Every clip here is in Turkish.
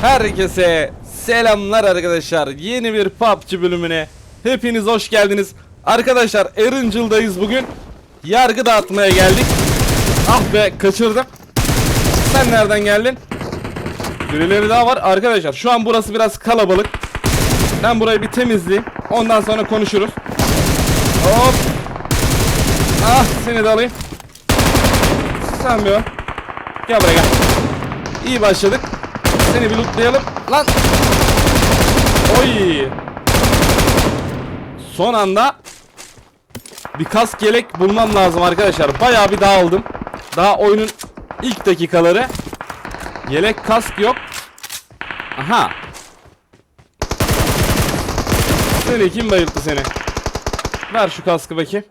Herkese selamlar arkadaşlar. Yeni bir PUBG bölümüne hepiniz hoş geldiniz. Arkadaşlar Erincil'dayız bugün. Yargı dağıtmaya geldik. Ah be kaçırdım. Sen nereden geldin? Birileri daha var. Arkadaşlar şu an burası biraz kalabalık. Ben burayı bir temizleyeyim. Ondan sonra konuşuruz. Hop. Ah seni de alayım. Sen bir. Gel buraya gel. İyi başladık. Seni bir lootlayalım. Lan. Oy. Son anda bir kask yelek bulmam lazım arkadaşlar. Bayağı bir dağıldım. Daha oyunun ilk dakikaları. Yelek kask yok. Aha. Seni kim bayılttı seni? Ver şu kaskı bakayım.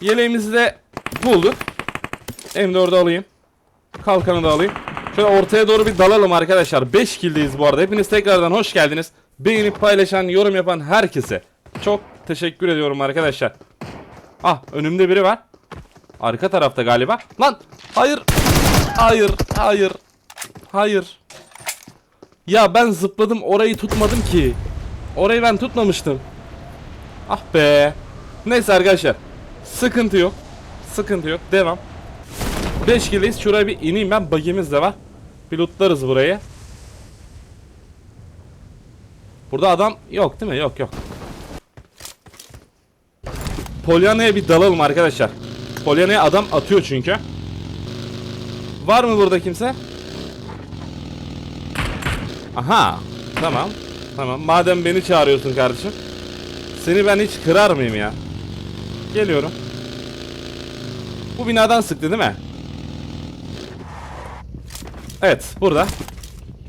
Yeleğimizi de bulduk. M4'ü alayım. Kalkanı da alayım. Şöyle ortaya doğru bir dalalım arkadaşlar. 5 killdeyiz bu arada. Hepiniz tekrardan hoş geldiniz. Beğenip paylaşan, yorum yapan herkese çok teşekkür ediyorum arkadaşlar. Ah önümde biri var. Arka tarafta galiba. Lan hayır. Hayır. Hayır. Hayır. Ya ben zıpladım orayı tutmadım ki. Orayı ben tutmamıştım. Ah be. Neyse arkadaşlar. Sıkıntı yok. Sıkıntı yok. Devam. 5 kiliyiz. Şuraya bir ineyim ben. Bagimiz de var. Bir lootlarız burayı. Burada adam yok değil mi? Yok yok. Polyana'ya bir dalalım arkadaşlar. Polyana'ya adam atıyor çünkü. Var mı burada kimse? Aha. Tamam. Tamam. Madem beni çağırıyorsun kardeşim. Seni ben hiç kırar mıyım ya? Geliyorum. Bu binadan sıktı değil mi? Evet burada.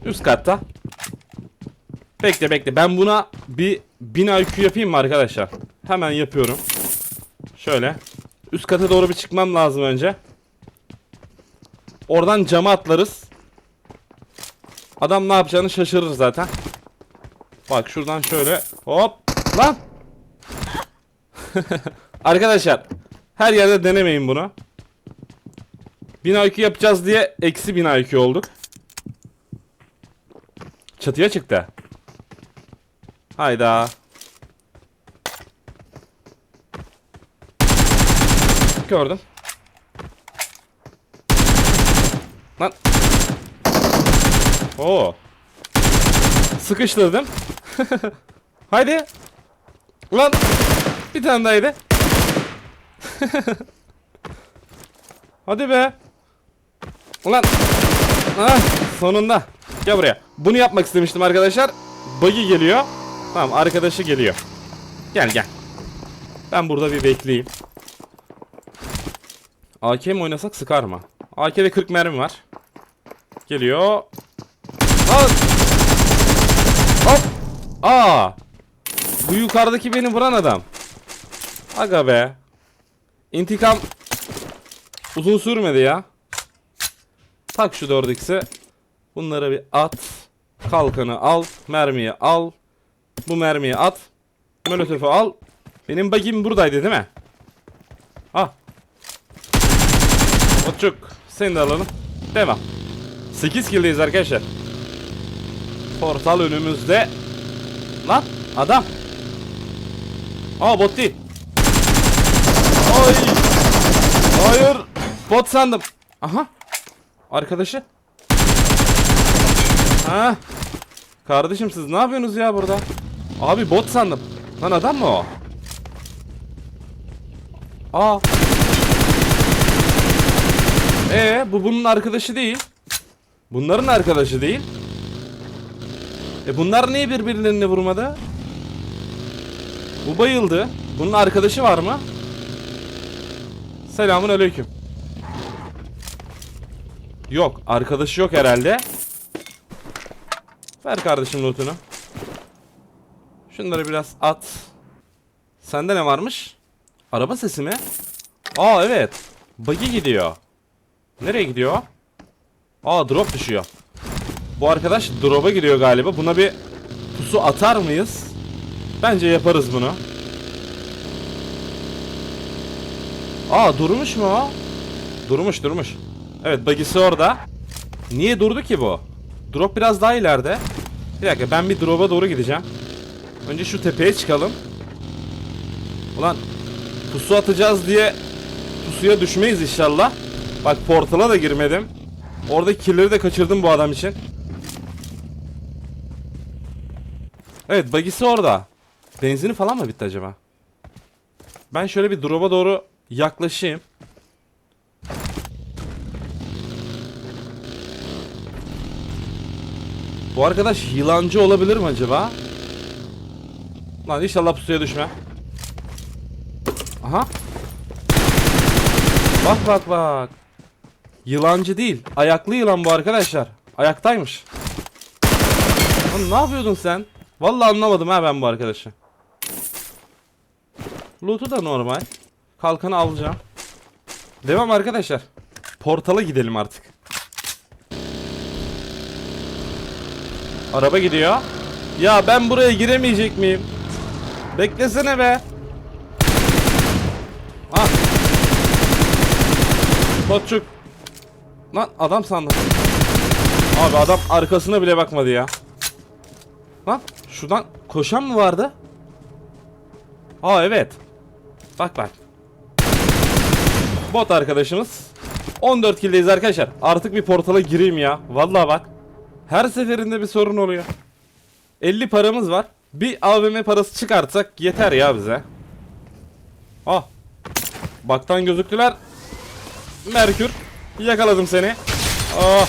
Üst katta. Bekle bekle. Ben buna bir 1000 IQ yapayım mı arkadaşlar? Hemen yapıyorum. Şöyle. Üst kata doğru bir çıkmam lazım önce. Oradan cama atlarız. Adam ne yapacağını şaşırır zaten. Bak şuradan şöyle. Hop. Lan. Arkadaşlar. Her yerde denemeyin bunu. 1000 IQ yapacağız diye eksi 1000 IQ olduk. Çatıya çıktı. Hayda. Gördüm. Lan. Oo. Sıkıştırdım. Haydi. Ulan. Bir tane daha yedi. Hadi be. Ulan. Ah, sonunda. Gel buraya. Bunu yapmak istemiştim arkadaşlar. Buggy geliyor. Tamam arkadaşı geliyor. Gel gel. Ben burada bir bekleyeyim. AK mi oynasak sıkar mı? AK'de 40 mermi var. Geliyor. Al. Hop. Aa. Bu yukarıdaki beni vuran adam. Aga be. İntikam uzun sürmedi ya. Tak şu 4x'i. Bunları bir at. Kalkanı al. Mermiyi al. Bu mermiyi at. Molotofu al. Benim bagim buradaydı değil mi? Ah. Otçuk. Seni de alalım. Devam. 8 kill'deyiz arkadaşlar. Portal önümüzde. Lan adam. Aa bot değil. Ay. Hayır. Bot sandım. Aha. Arkadaşı. Ha. Kardeşim siz ne yapıyorsunuz ya burada? Abi bot sandım. Lan adam mı o? Aa. Ee, bu bunun arkadaşı değil. Bunların arkadaşı değil. E bunlar niye birbirlerini vurmadı? Bu bayıldı. Bunun arkadaşı var mı? Selamun aleyküm. Yok, arkadaşı yok herhalde. Ver kardeşim lootunu. Şunları biraz at. Sende ne varmış? Araba sesi mi? Aa evet. Buggy gidiyor. Nereye gidiyor? Aa drop düşüyor. Bu arkadaş drop'a gidiyor galiba. Buna bir pusu atar mıyız? Bence yaparız bunu. Aa durmuş mu o? Durmuş durmuş. Evet bagisi orada. Niye durdu ki bu? Drop biraz daha ileride. Bir dakika ben bir drop'a doğru gideceğim. Önce şu tepeye çıkalım. Ulan pusu atacağız diye pusuya düşmeyiz inşallah. Bak portala da girmedim. Orada killeri de kaçırdım bu adam için. Evet bagisi orada. Benzini falan mı bitti acaba? Ben şöyle bir drop'a doğru yaklaşayım. Bu arkadaş yılancı olabilir mi acaba? Lan inşallah pusuya düşme. Aha. Bak bak bak. Yılancı değil. Ayaklı yılan bu arkadaşlar. Ayaktaymış. Lan ne yapıyordun sen? Vallahi anlamadım ha ben bu arkadaşı. Loot'u da normal. Kalkanı alacağım. Devam arkadaşlar. Portala gidelim artık. Araba gidiyor. Ya ben buraya giremeyecek miyim? Beklesene be. Ah. Koçuk. Lan adam sandım. Abi adam arkasına bile bakmadı ya. Lan şuradan koşan mı vardı? Aa evet. Bak bak. Bot arkadaşımız. 14 kildeyiz arkadaşlar. Artık bir portala gireyim ya. Vallahi bak. Her seferinde bir sorun oluyor. 50 paramız var. Bir AVM parası çıkartsak yeter ya bize. Ah. Baktan gözüktüler. Merkür. Yakaladım seni. Oh.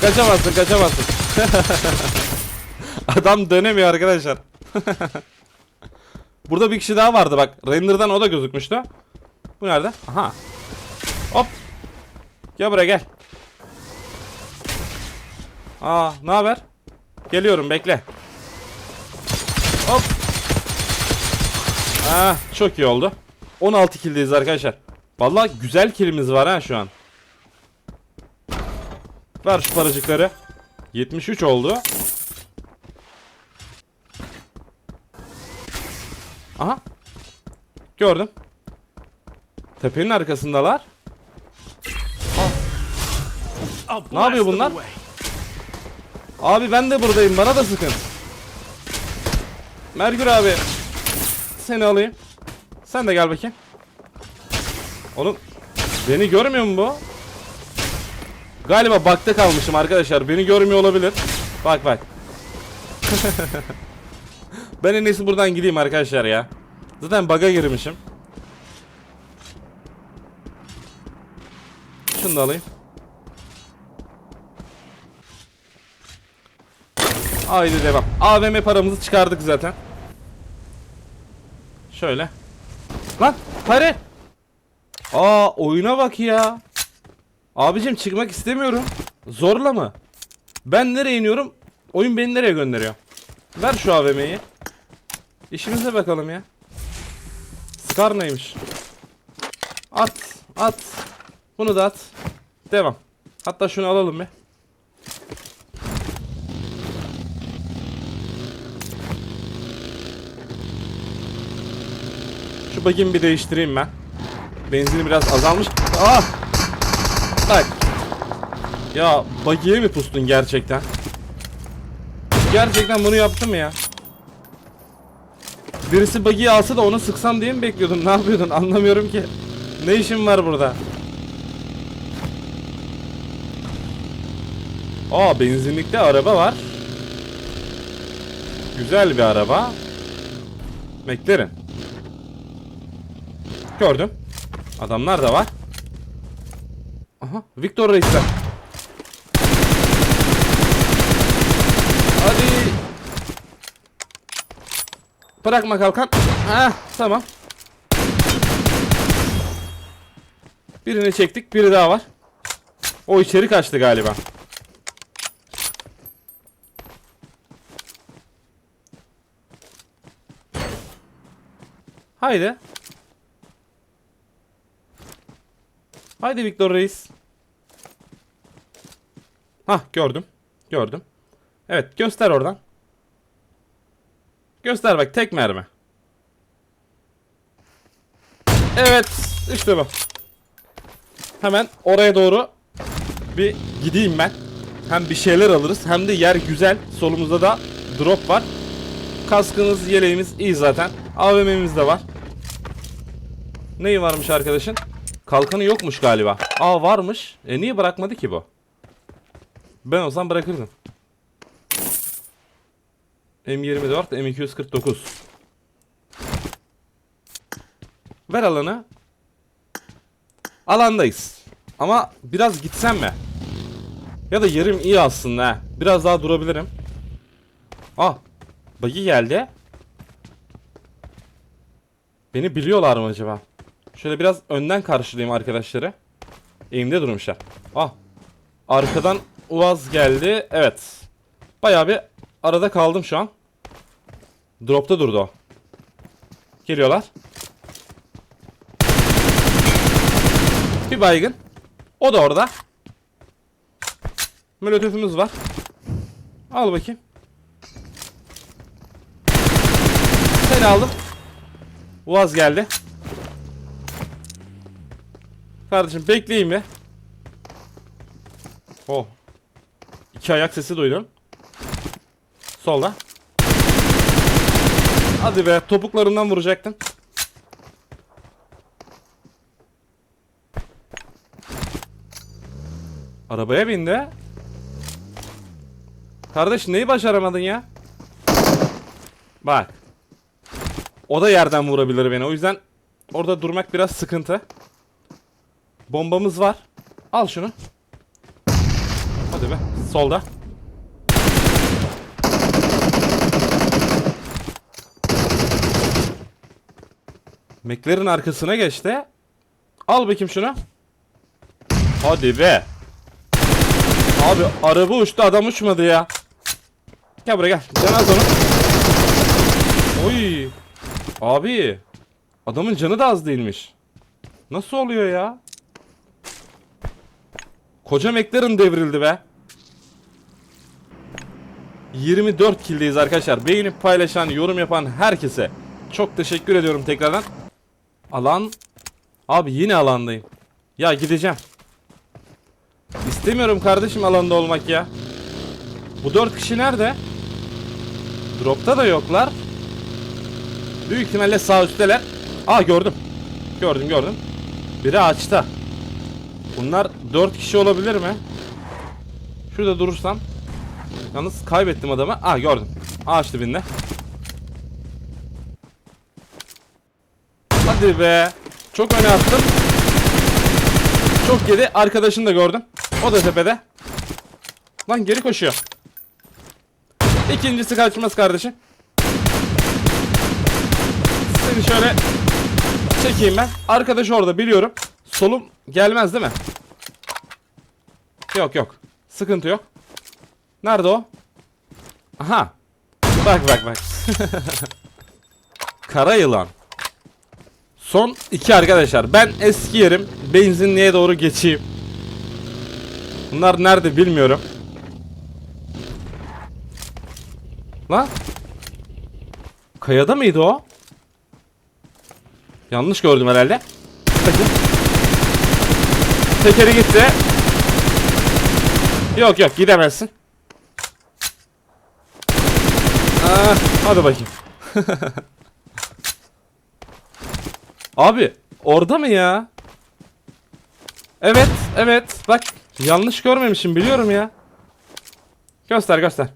Kaçamazsın kaçamazsın. Adam dönemiyor arkadaşlar. Burada bir kişi daha vardı bak. Render'dan o da gözükmüştü. Bu nerede? Aha. Hop. Gel buraya gel. Aa, ne haber? Geliyorum bekle. Hop. Ah, çok iyi oldu. 16 kildeyiz arkadaşlar. Vallahi güzel kilimiz var ha şu an. Ver şu paracıkları. 73 oldu. Aha. Gördüm. Tepenin arkasındalar. Ne yapıyor bunlar? Abi ben de buradayım. Bana da sıkın. Mergür abi. Seni alayım. Sen de gel bakayım. Oğlum beni görmüyor mu bu? Galiba bakta kalmışım arkadaşlar. Beni görmüyor olabilir. Bak bak. ben en iyisi buradan gideyim arkadaşlar ya. Zaten bug'a girmişim. Şunu da alayım. Haydi devam. AVM paramızı çıkardık zaten. Şöyle. Lan para. Aa oyuna bak ya. Abicim çıkmak istemiyorum. Zorla mı? Ben nereye iniyorum? Oyun beni nereye gönderiyor? Ver şu AVM'yi. İşimize bakalım ya. Scar neymiş? At, at. Bunu da at. Devam. Hatta şunu alalım be. Bagimi bir değiştireyim ben. Benzini biraz azalmış. Ah! Bak. Ya bagiye mi pustun gerçekten? Gerçekten bunu yaptım ya. Birisi bagiyi alsa da onu sıksam diye mi bekliyordun? Ne yapıyordun? Anlamıyorum ki. Ne işin var burada? Aa benzinlikte araba var. Güzel bir araba. Beklerim. Gördüm. Adamlar da var. Aha Victor Reis'ler. Hadi. Bırakma kalkan. Ha tamam. Birini çektik, biri daha var. O içeri kaçtı galiba. Haydi. Haydi Victor Reis. Hah gördüm. Gördüm. Evet göster oradan. Göster bak tek mermi. Evet işte bu. Hemen oraya doğru bir gideyim ben. Hem bir şeyler alırız hem de yer güzel. Solumuzda da drop var. Kaskımız, yeleğimiz iyi zaten. AVM'miz de var. Neyi varmış arkadaşın? Kalkanı yokmuş galiba. Aa varmış. E niye bırakmadı ki bu? Ben olsam bırakırdım. M24, M249. Ver alanı. Alandayız. Ama biraz gitsem mi? Ya da yerim iyi aslında. Biraz daha durabilirim. Ah. Bagi geldi. Beni biliyorlar mı acaba? Şöyle biraz önden karşılayayım arkadaşları. Eğimde durmuşlar. Ah. Arkadan Uaz geldi. Evet. Bayağı bir arada kaldım şu an. Dropta durdu o. Geliyorlar. Bir baygın. O da orada. Molotofumuz var. Al bakayım. Seni aldım. Uaz geldi. Kardeşim bekleyin bir. Oh. İki ayak sesi duydum. Solda. Hadi be topuklarından vuracaktın. Arabaya bindi. Kardeş neyi başaramadın ya? Bak. O da yerden vurabilir beni. O yüzden orada durmak biraz sıkıntı. Bombamız var. Al şunu. Hadi be. Solda. Meklerin arkasına geçti. Al bakayım şunu. Hadi be. Abi araba uçtu adam uçmadı ya. Gel buraya gel. Can az onu. Oy. Abi. Adamın canı da az değilmiş. Nasıl oluyor ya? Koca McLaren devrildi be. 24 kildeyiz arkadaşlar. Beğenip paylaşan, yorum yapan herkese çok teşekkür ediyorum tekrardan. Alan. Abi yine alandayım. Ya gideceğim. İstemiyorum kardeşim alanda olmak ya. Bu dört kişi nerede? Dropta da yoklar. Büyük ihtimalle sağ üstteler. Aa gördüm. Gördüm gördüm. Biri ağaçta. Bunlar dört kişi olabilir mi? Şurada durursam. Yalnız kaybettim adamı. Aa gördüm. Ağaç dibinde. Hadi be. Çok öne attım. Çok yedi. Arkadaşını da gördüm. O da tepede. Lan geri koşuyor. İkincisi kaçmaz kardeşim. Seni şöyle çekeyim ben. Arkadaş orada biliyorum. Solum gelmez değil mi? Yok yok. Sıkıntı yok. Nerede o? Aha. Bak bak bak. Kara yılan. Son iki arkadaşlar. Ben eski yerim. Benzinliğe doğru geçeyim. Bunlar nerede bilmiyorum. Lan. Kayada mıydı o? Yanlış gördüm herhalde. Bakın. Tekeri gitti. Yok yok gidemezsin. Aa, hadi bakayım. Abi orada mı ya? Evet evet bak yanlış görmemişim biliyorum ya. Göster göster.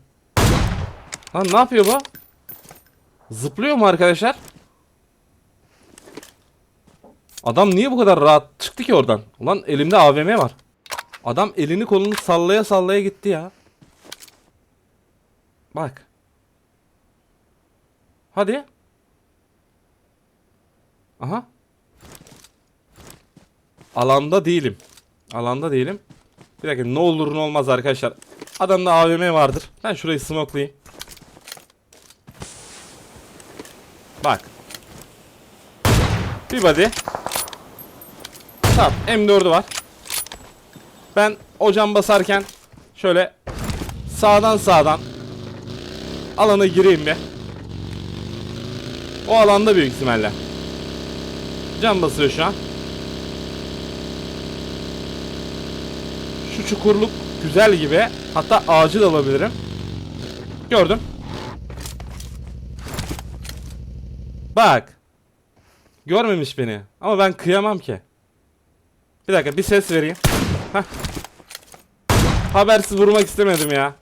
Lan ne yapıyor bu? Zıplıyor mu arkadaşlar? Adam niye bu kadar rahat çıktı ki oradan? Ulan elimde AVM var. Adam elini kolunu sallaya sallaya gitti ya. Bak. Hadi. Aha. Alanda değilim. Alanda değilim. Bir dakika ne olur ne olmaz arkadaşlar. Adamda AVM vardır. Ben şurayı smokelayayım. Bak. Bir body. Tamam M4'ü var. Ben o basarken şöyle sağdan sağdan alana gireyim bir. O alanda büyük ihtimalle. Cam basıyor şu an. Şu çukurluk güzel gibi. Hatta ağacı da alabilirim. Gördüm. Bak. Görmemiş beni. Ama ben kıyamam ki. Bir dakika bir ses vereyim. Habersiz vurmak istemedim ya.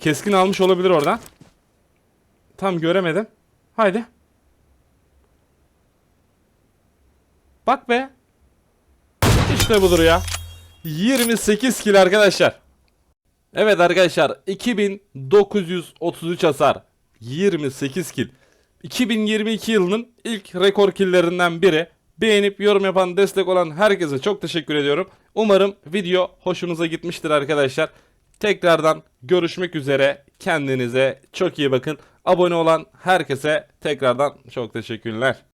Keskin almış olabilir oradan. Tam göremedim. Haydi. Bak be. İşte budur ya. 28 kill arkadaşlar. Evet arkadaşlar 2933 hasar. 28 kill. 2022 yılının ilk rekor killerinden biri. Beğenip yorum yapan, destek olan herkese çok teşekkür ediyorum. Umarım video hoşunuza gitmiştir arkadaşlar. Tekrardan görüşmek üzere. Kendinize çok iyi bakın. Abone olan herkese tekrardan çok teşekkürler.